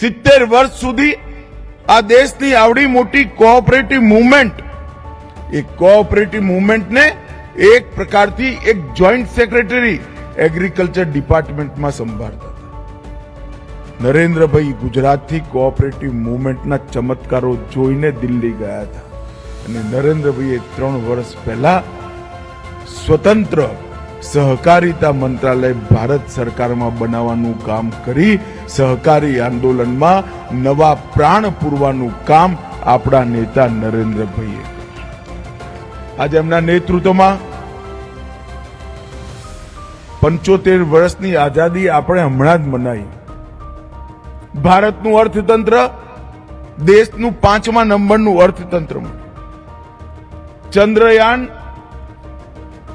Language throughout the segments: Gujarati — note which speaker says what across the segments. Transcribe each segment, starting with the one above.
Speaker 1: સિત્તેર વર્ષ સુધી આ દેશની આવડી મોટી કોઓપરેટિવ મુવમેન્ટ એ કોઓપરેટિવ મુવમેન્ટને એક પ્રકારથી એક જોઈન્ટ સેક્રેટરી એગ્રીકલ્ચર ડિપાર્ટમેન્ટમાં સંભાળતા હતા. નરેન્દ્રભાઈ ગુજરાતથી કોઓપરેટિવ મુવમેન્ટના ચમત્કારો જોઈને દિલ્હી ગયા હતા. અને નરેન્દ્રભાઈએ ત્રણ વર્ષ પહેલા સ્વતંત્ર સહકારિતા મંત્રાલય ભારત સરકારમાં બનાવવાનું કામ કરી સહકારી આંદોલનમાં નવા પ્રાણ પૂરવાનું કામ આપણા નેતા નરેન્દ્રભાઈએ. આજે એમના નેતૃત્વમાં પંચોતેર વર્ષની આઝાદી આપણે હમણાં જ મનાવી ભારતનું અર્થતંત્ર દેશનું પાંચમા નંબરનું અર્થતંત્ર ચંદ્રયાન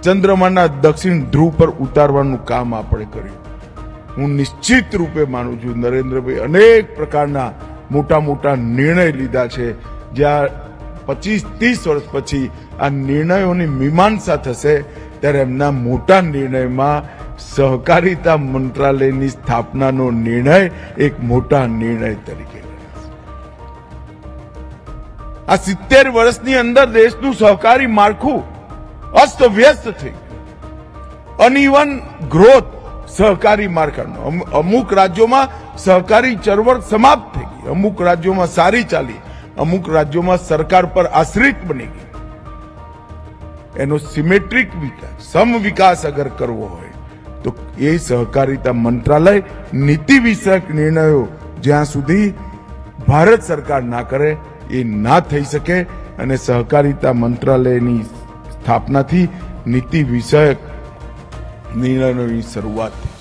Speaker 1: ચંદ્રમાના દક્ષિણ ધ્રુવ પર ઉતારવાનું કામ આપણે કર્યું. હું નિશ્ચિત રૂપે માનું છું, નરેન્દ્રભાઈ અનેક પ્રકારના મોટા મોટા નિર્ણય લીધા છે. જ્યાં પચીસ ત્રીસ વર્ષ પછી આ નિર્ણયોની મીમાંસા થશે, ત્યારે એમના મોટા નિર્ણયમાં સહકારિતા મંત્રાલયની સ્થાપનાનો નિર્ણય એક મોટા નિર્ણય તરીકે આ સિત્તેર વર્ષની અંદર દેશનું સહકારી માળખું અસ્ત વ્યસ્ત થઈ અનઇવન ગ્રોથ સહકારી માળખાનો અમુક રાજ્યોમાં સહકારી ચળવળ સમાપ્ત થઈ ગઈ. અમુક રાજ્યોમાં સારી ચાલી. અમુક રાજ્યોમાં સરકાર પર આશ્રિત બની ગઈ. એનો સિમેટ્રિક વિકાસ, સમ વિકાસ અગર કરવો હોય, તો એ સહકારિતા મંત્રાલય નીતિ વિષયક નિર્ણયો જ્યાં સુધી ભારત સરકાર ના કરે, એ ના થઈ શકે અને સહકારિતા મંત્રાલયની સ્થાપનાથી નીતિ વિષયક નિર્ણયોની શરૂઆત. થઈ